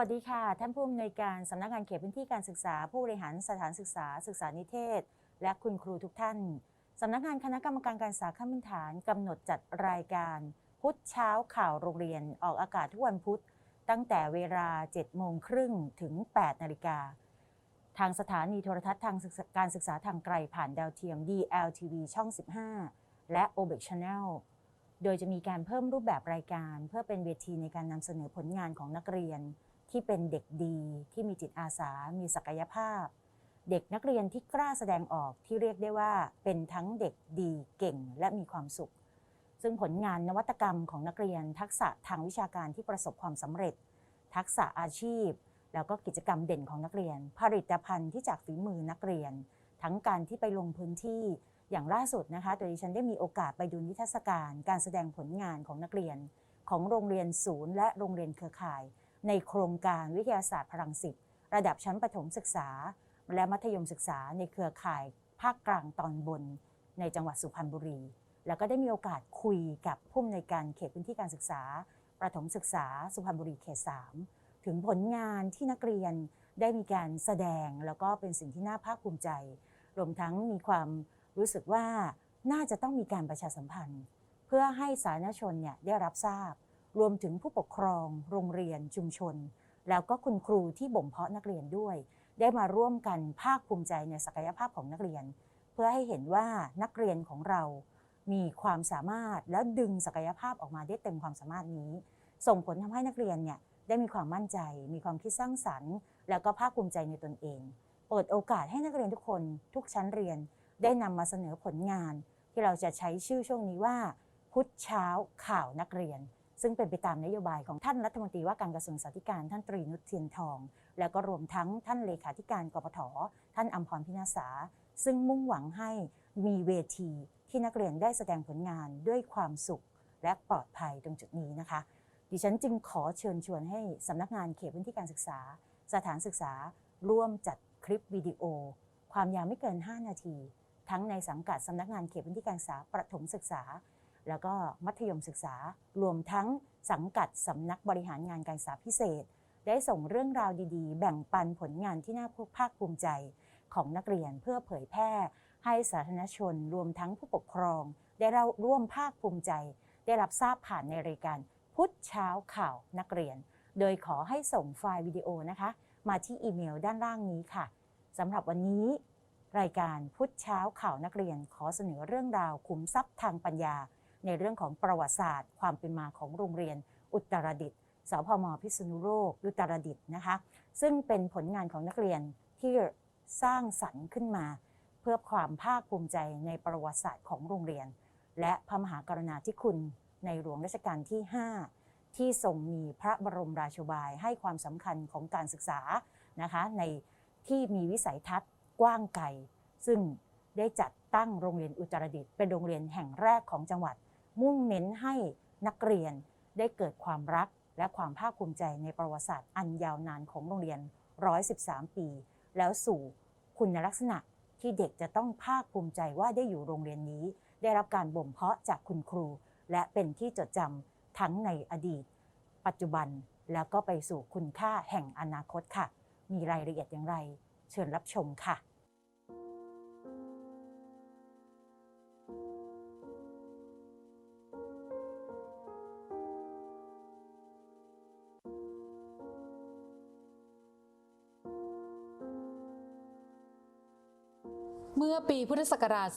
สวัสดีค่ะ ท่านผู้อำนวยการสำนักงานเขตพื้นที่การศึกษา ผู้บริหารสถานศึกษา ศึกษานิเทศ และคุณครูทุกท่านสำนักงานคณะกรรมการการศึกษาขั้นพื้นฐานกำหนดจัดรายการ พุธเช้าข่าวโรงเรียนออกอากาศทุกวันพุธ ตั้งแต่เวลา 7 โมงครึ่งถึง 8 นาฬิกา ทางสถานีโทรทัศน์ทางกาการศึกษาทางไกลผ่านดาวเทียม DLTV ช่อง 15 และ o b e c Channel โดยจะมีการเพิ่มรูปแบบรายการ เพื่อเป็นเวทีในการนำเสนอผลงานของนักเรียน ที่เป็นเด็กดีที่มีจิตอาสา มีศักยภาพ เด็กนักเรียนที่กล้าแสดงออกที่เรียกได้ว่าเป็นทั้งเด็กดีเก่งและมีความสุข ซึ่งผลงานนวัตกรรมของนักเรียน ทักษะทางวิชาการที่ประสบความสำเร็จ ทักษะอาชีพ แล้วก็กิจกรรมเด่นของนักเรียน ผลิตภัณฑ์ที่จากฝีมือนักเรียน ทั้งการที่ไปลงพื้นที่อย่างล่าสุดนะคะโดยดิฉันได้มีโอกาสไปดูนิทรรศการ การแสดงผลงานของนักเรียน ของโรงเรียนศูนย์และโรงเรียนเครือข่าย ในโครงการวิทยาศาสตร์พลังสิทธ์ระดับชั้นประถมศึกษา และมัธยมศึกษาในเครือข่ายภาคกลางตอนบน ในจังหวัดสุพรรณบุรี แล้วก็ได้มีโอกาสคุยกับผู้อำนวยการเขตพื้นที่การศึกษา ประถมศึกษาสุพรรณบุรีเขต 3 ถึงผลงานที่นักเรียนได้มีการแสดงแล้วก็เป็นสิ่งที่น่าภาคภูมิใจ รวมทั้งมีความรู้สึกว่าน่าจะต้องมีการประชาสัมพันธ์ เพื่อให้สาธารณชนเนี่ยได้รับทราบ รวมถึงผู้ปกครอง โรงเรียนชุมชน แล้วก็คุณครูที่บ่มเพาะนักเรียนด้วย ได้มาร่วมกันภาคภูมิใจในศักยภาพของนักเรียน เพื่อให้เห็นว่านักเรียนของเรามีความสามารถแล้วดึงศักยภาพออกมาได้เต็มความสามารถนี้ ส่งผลทำให้นักเรียนเนี่ยได้มีความมั่นใจ มีความคิดสร้างสรรค์ แล้วก็ภาคภูมิใจในตนเองเปิดโอกาสให้นักเรียนทุกคนทุกชั้นเรียนได้นำมาเสนอผลงาน ที่เราจะใช้ชื่อช่วงนี้ว่า พุธเช้าข่าวนักเรียน ซึ่งเป็นไปตามนโยบายของท่านรัฐมนตรีว่าการกระทรวงสาธารณสุขท่านตรีนุชเทียนทอง แล้วก็รวมทั้งท่านเลขาธิการกปทท่านอัมพรพินาศาซึ่งมุ่งหวังให้มีเวทีที่นักเรียนได้แสดงผลงานด้วยความสุขและปลอดภัยตรงจุดนี้นะคะ ดิฉันจึงขอเชิญชวนให้สำนักงานเขตพื้นที่การศึกษา สถานศึกษา ร่วมจัดคลิปวิดีโอ ความยาวไม่เกิน 5 นาที ทั้งในสังกัดสำนักงานเขตพื้นที่การศึกษาประถมศึกษา แล้วก็มัธยมศึกษา รวมทั้งสังกัดสำนักบริหารงานการศึกษาพิเศษ ได้ส่งเรื่องราวดีๆ แบ่งปันผลงานที่น่าภาคภูมิใจของนักเรียนเพื่อเผยแพร่ ให้สาธารณชน รวมทั้งผู้ปกครอง ได้เราร่วมภาคภูมิใจ ได้รับทราบผ่านในรายการพุทธเช้าข่าวนักเรียน โดยขอให้ส่งไฟล์วิดีโอนะคะ มาที่อีเมลด้านล่างนี้ค่ะสำหรับวันนี้ รายการพุทธเช้าข่าวนักเรียน ขอเสนอเรื่องราวขุมทรัพย์ทางปัญญา ในเรื่องของประวัติศาสตร์ ความเป็นมาของโรงเรียนอุตรดิตถ์สพมพิษณุโลกอุตรดิตถ์นะคะ ซึ่งเป็นผลงานของนักเรียนที่สร้างสรรค์ขึ้นมา เพื่อความภาคภูมิใจในประวัติศาสตร์ของโรงเรียน และพระมหากรุณาธิคุณในหลวงรัชกาลที่ 5 ที่ทรงมีพระบรมราชบายให้ความสำคัญของการศึกษานะคะในที่มีวิสัยทัศน์กว้างไกลซึ่งได้จัดตั้งโรงเรียนอุตรดิตถ์เป็นโรงเรียนแห่งแรกของจังหวัด มุ่งเน้นให้นักเรียนได้เกิดความรักและความภาคภูมิใจในประวัติศาสตร์อันยาวนานของโรงเรียน 113 ปี แล้วสู่คุณลักษณะที่เด็กจะต้องภาคภูมิใจว่าได้อยู่โรงเรียนนี้ ได้รับการบ่มเพาะจากคุณครู และเป็นที่จดจำทั้งในอดีต ปัจจุบันแล้วก็ไปสู่คุณค่าแห่งอนาคตค่ะ มีรายละเอียดอย่างไร เชิญรับชมค่ะ อปีพุทธศักราช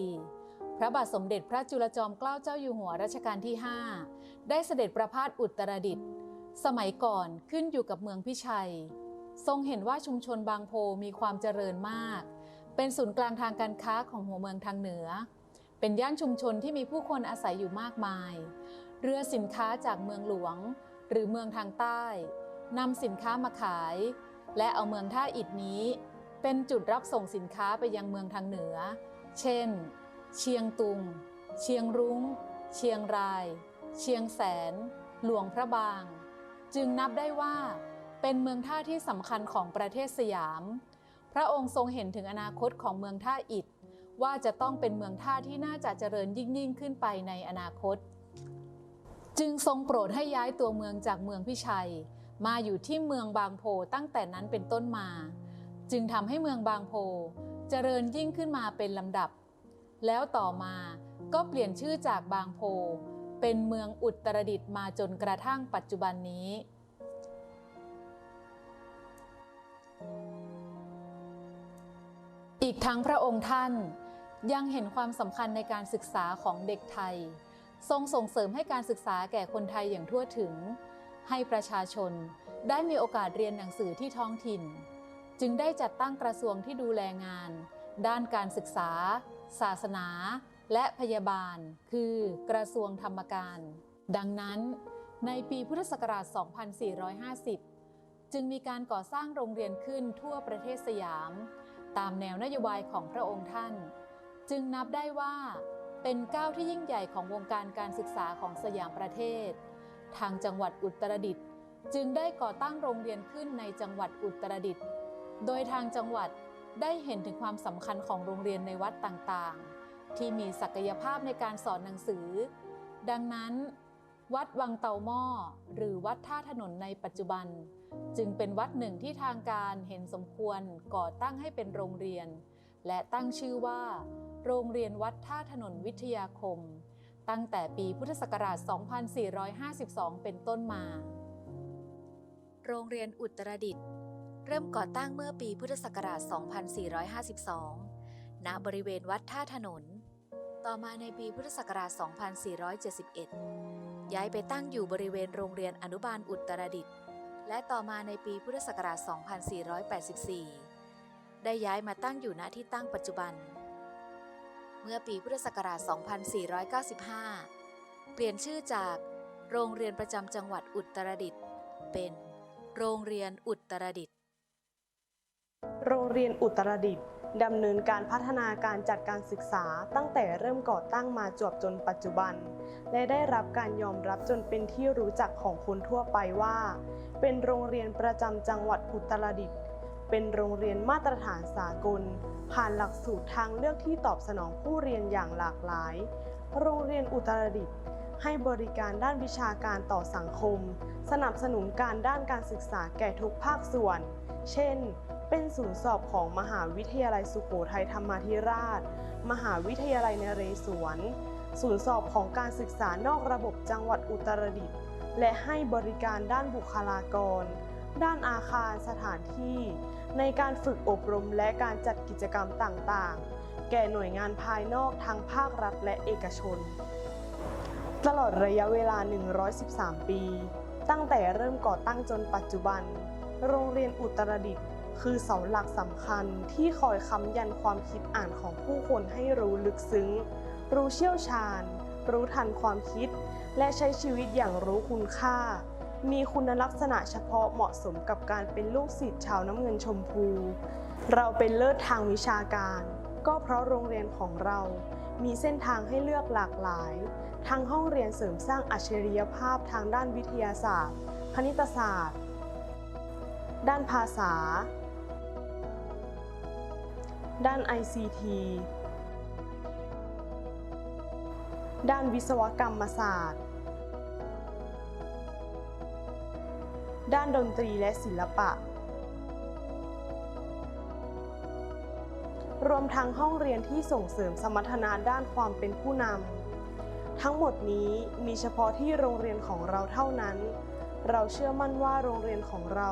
2444 พระบาทสมเด็จพระจุลจอมเกล้าเจ้าอยู่หัวรัชกาลที่ 5 ได้เสด็จประพาสอุตรดิตถ์สมัยก่อนขึ้นอยู่กับเมืองพิชัย ทรงเห็นว่าชุมชนบางโพมีความเจริญมาก เป็นศูนย์กลางทางการค้าของหัวเมืองทางเหนือ เป็นย่านชุมชนที่มีผู้คนอาศัยอยู่มากมาย เรือสินค้าจากเมืองหลวง หรือเมืองทางใต้นำสินค้ามาขาย และเอาเมืองท่าอิฐนี้ เป็นจุดรับส่งสินค้าไปยังเมืองทางเหนือ เช่น เชียงตุง เชียงรุง้ง เชียงราย เชียงแสน หลวงพระบาง จึงนับได้ว่าเป็นเมืองท่าที่สำคัญของประเทศสยาม พระองค์ทรงเห็นถึงอนาคตของเมืองท่าอิฐว่าจะต้องเป็นเมืองท่าที่น่าจะเจริญยิ่งยิ่งขึ้นไปในอนาคต จึงทรงโปรดให้ย้ายตัวเมืองจากเมืองพิชัย มาอยู่ที่เมืองบางโพตั้งแต่นั้นเป็นต้นมา จึงทำให้เมืองบางโพเจริญยิ่งขึ้นมาเป็นลำดับ แล้วต่อมาก็เปลี่ยนชื่อจากบางโพ เป็นเมืองอุตรดิตถ์มาจนกระทั่งปัจจุบันนี้ อีกทั้งพระองค์ท่านยังเห็นความสำคัญในการศึกษาของเด็กไทย ทรงส่งเสริมให้การศึกษาแก่คนไทยอย่างทั่วถึง ให้ประชาชนได้มีโอกาสเรียนหนังสือที่ท้องถิ่น จึงได้จัดตั้งกระทรวงที่ดูแลงาน ด้านการศึกษา ศาสนา และพยาบาล คือกระทรวงธรรมการ ดังนั้น ในปีพุทธศักราช 2450 จึงมีการก่อสร้างโรงเรียนขึ้นทั่วประเทศสยาม ตามแนวนโยบายของพระองค์ท่าน จึงนับได้ว่าเป็นก้าวที่ยิ่งใหญ่ของวงการการศึกษาของสยามประเทศ ทางจังหวัดอุตรดิตถ์จึงได้ก่อตั้งโรงเรียนขึ้นในจังหวัดอุตรดิตถ์ โดยทางจังหวัดได้เห็นถึงความสำคัญของโรงเรียนในวัดต่างๆ ที่มีศักยภาพในการสอนหนังสือ ดังนั้น วัดวังเตาหม้อหรือวัดท่าถนนในปัจจุบัน จึงเป็นวัดหนึ่งที่ทางการเห็นสมควรก่อตั้งให้เป็นโรงเรียน และตั้งชื่อว่า โรงเรียนวัดท่าถนนวิทยาคม ตั้งแต่ปีพุทธศักราช 2452 เป็นต้นมา โรงเรียนอุตรดิตถ์ เริ่มก่อตั้งเมื่อปีพุทธศักราช 2452 ณ บริเวณวัดท่าถนน ต่อมาในปีพุทธศักราช 2471 ย้ายไปตั้งอยู่บริเวณโรงเรียนอนุบาลอุตรดิตถ์ และต่อมาในปีพุทธศักราช 2484 ได้ย้ายมาตั้งอยู่ณที่ตั้งปัจจุบัน เมื่อปีพุทธศักราช 2495 เปลี่ยนชื่อจากโรงเรียนประจำจังหวัดอุตรดิตถ์เป็นโรงเรียนอุตรดิตถ์ เรียนอุตรดิตถ์ดำเนินการพัฒนาการจัดการศึกษาตั้งแต่เริ่มก่อตั้งมาจวบจนปัจจุบัน และได้รับการยอมรับจนเป็นที่รู้จักของคนทั่วไปว่า เป็นโรงเรียนประจำจังหวัดอุตรดิตถ์เป็นโรงเรียนมาตรฐานสากล ผ่านหลักสูตรทางเลือกที่ตอบสนองผู้เรียนอย่างหลากหลาย โรงเรียนอุตรดิตถ์ให้บริการด้านวิชาการต่อสังคม สนับสนุนการด้านการศึกษาแก่ทุกภาคส่วน เช่น เป็นศูนย์สอบของมหาวิทยาลัยสุโขทัยธรรมาธิราช มหาวิทยาลัยนเรศวร ศูนย์สอบของการศึกษานอกระบบจังหวัดอุตรดิตถ์ และให้บริการด้านบุคลากร ด้านอาคารสถานที่ ในการฝึกอบรมและการจัดกิจกรรมต่างๆ แก่หน่วยงานภายนอกทั้งภาครัฐและเอกชน ตลอดระยะเวลา 113 ปี ตั้งแต่เริ่มก่อตั้งจนปัจจุบัน โรงเรียนอุตรดิตถ์ คือเสาหลักสำคัญที่คอยค้ำยันความคิดอ่านของผู้คนให้รู้ลึกซึ้ง รู้เชี่ยวชาญ รู้ทันความคิด และใช้ชีวิตอย่างรู้คุณค่า มีคุณลักษณะเฉพาะเหมาะสมกับการเป็นลูกศิษย์ชาวน้ำเงินชมพู เราเป็นเลิศทางวิชาการ ก็เพราะโรงเรียนของเรา มีเส้นทางให้เลือกหลากหลาย ทั้งห้องเรียนเสริมสร้างอัจฉริยภาพทางด้านวิทยาศาสตร์ คณิตศาสตร์ ด้านภาษา ด้าน ICT ด้านวิศวกรรมศาสตร์ ด้านดนตรีและศิลปะ รวมทั้งห้องเรียนที่ส่งเสริมสมรรถนะด้านความเป็นผู้นำ ทั้งหมดนี้มีเฉพาะที่โรงเรียนของเราเท่านั้น เราเชื่อมั่นว่าโรงเรียนของเรา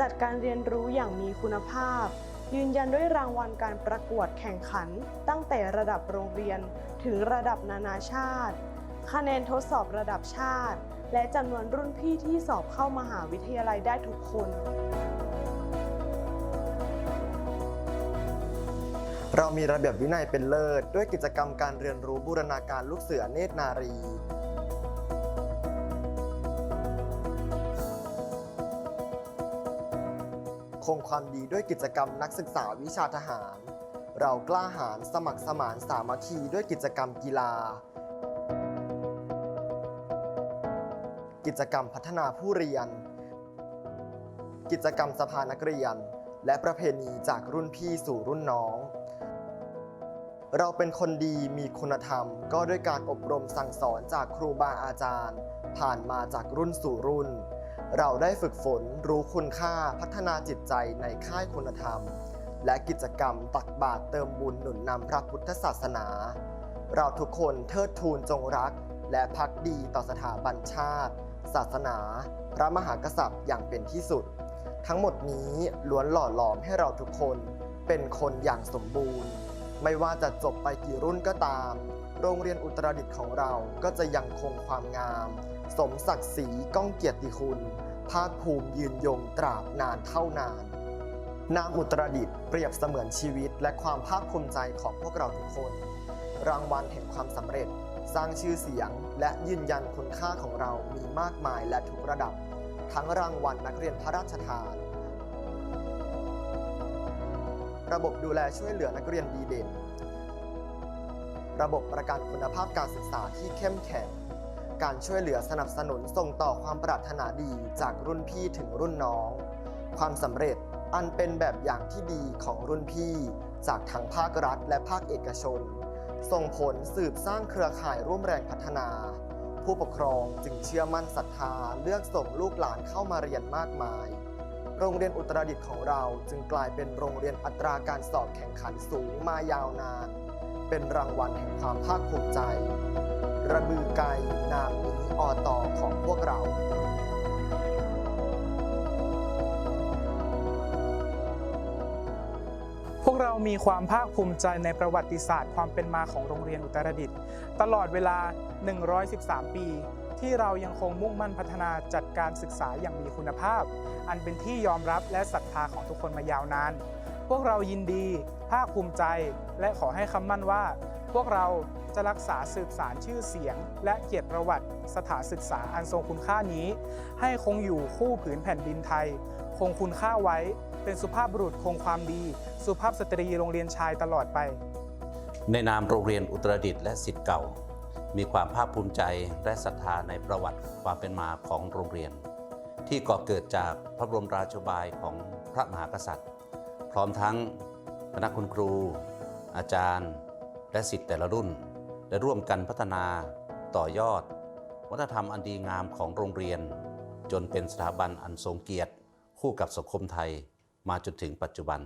จัดการเรียนรู้อย่างมีคุณภาพ ยืนยันด้วยรางวัลการประกวดแข่งขัน ตั้งแต่ระดับโรงเรียนถึงระดับนานาชาติ คะแนนทดสอบระดับชาติ และจำนวนรุ่นพี่ที่สอบเข้ามหาวิทยาลัยได้ทุกคนเรามีระเบียบวินัยเป็นเลิศ ด้วยกิจกรรมการเรียนรู้บูรณาการลูกเสือเนตรนารี คงความดีด้วยกิจกรรมนักศึกษาวิชาทหาร เรากล้าหาญสมัครสมานสามัคคีด้วยกิจกรรมกีฬา กิจกรรมพัฒนาผู้เรียน กิจกรรมสภานักเรียน และประเพณีจากรุ่นพี่สู่รุ่นน้อง เราเป็นคนดีมีคุณธรรม ก็ด้วยการอบรมสั่งสอนจากครูบาอาจารย์ ผ่านมาจากรุ่นสู่รุ่น เราได้ฝึกฝนรู้คุณค่าพัฒนาจิตใจในค่ายคุณธรรม และกิจกรรมตักบาตรเติมบุญหนุนนำพระพุทธศาสนา เราทุกคนเทิดทูนจงรัก และพักดีต่อสถาบันชาติ ศาสนา พระมหากษัตริย์อย่างเป็นที่สุด ทั้งหมดนี้ล้วนหล่อหลอมให้เราทุกคนเป็นคนอย่างสมบูรณ์ ไม่ว่าจะจบไปกี่รุ่นก็ตาม โรงเรียนอุตรดิตถ์ของเราก็จะยังคงความงาม สมศักดิ์ศรีก้องเกียรติคุณ ภาคภูมิยืนยงตราบนานเท่านาน นามอุตรดิตเปรียบเสมือนชีวิตและความภาคภูมิใจของพวกเราทุกคน รางวัลแห่งความสำเร็จ สร้างชื่อเสียง และยืนยันคุณค่าของเรามีมากมายและทุกระดับ ทั้งรางวัลนักเรียนพระราชทาน ระบบดูแลช่วยเหลือนักเรียนดีเด่น ระบบประกันคุณภาพการศึกษาที่เข้มแข็ง การช่วยเหลือสนับสนุนส่งต่อความปรารถนาดีจากรุ่นพี่ถึงรุ่นน้อง ความสำเร็จอันเป็นแบบอย่างที่ดีของรุ่นพี่ จากทั้งภาครัฐและภาคเอกชน ส่งผลสืบสร้างเครือข่ายร่วมแรงพัฒนา ผู้ปกครองจึงเชื่อมั่นศรัทธาเลือกส่งลูกหลานเข้ามาเรียนมากมาย โรงเรียนอุตรดิตถ์ของเราจึงกลายเป็นโรงเรียนอัตราการสอบแข่งขันสูงมายาวนาน เป็นรางวัลแห่งความภาคภูมิใจ ระบือไกรนามนี้อตอของพวกเราพวกเรามีความภาคภูมิใจในประวัติศาสตร์ความเป็นมาของโรงเรียนอุตรดิตถ์ตลอดเวลา 113 ปี ที่เรายังคงมุ่งมั่นพัฒนาจัดการศึกษาอย่างมีคุณภาพ อันเป็นที่ยอมรับและศรัทธาของทุกคนมายาวนาน พวกเรายินดีภาคภูมิใจ และขอให้คำมั่นว่า พวกเราจะรักษาสืบสารชื่อเสียง และเกียรติประวัติสถานศึกษาอันทรงคุณค่านี้ ให้คงอยู่คู่ผืนแผ่นดินไทย คงคุณค่าไว้ เป็นสุภาพบุรุษคงความดี สุภาพสตรีโรงเรียนชายตลอดไป ในนามโรงเรียนอุตรดิตถ์และสิทธิ์เก่า มีความภาคภูมิใจและศรัทธาในประวัติความเป็นมาของโรงเรียน ที่ก่อเกิดจากพระบรมราชบายของพระมหากษัตริย์ ร้อมทั้งคณะคุณครู อาจารย์ และสิทธิ์แต่ละรุ่น ได้ร่วมกันพัฒนาต่อยอด วัฒนธรรมอันดีงามของโรงเรียน จนเป็นสถาบันอันทรงเกียรติ คู่กับสังคมไทยมาจนถึงปัจจุบัน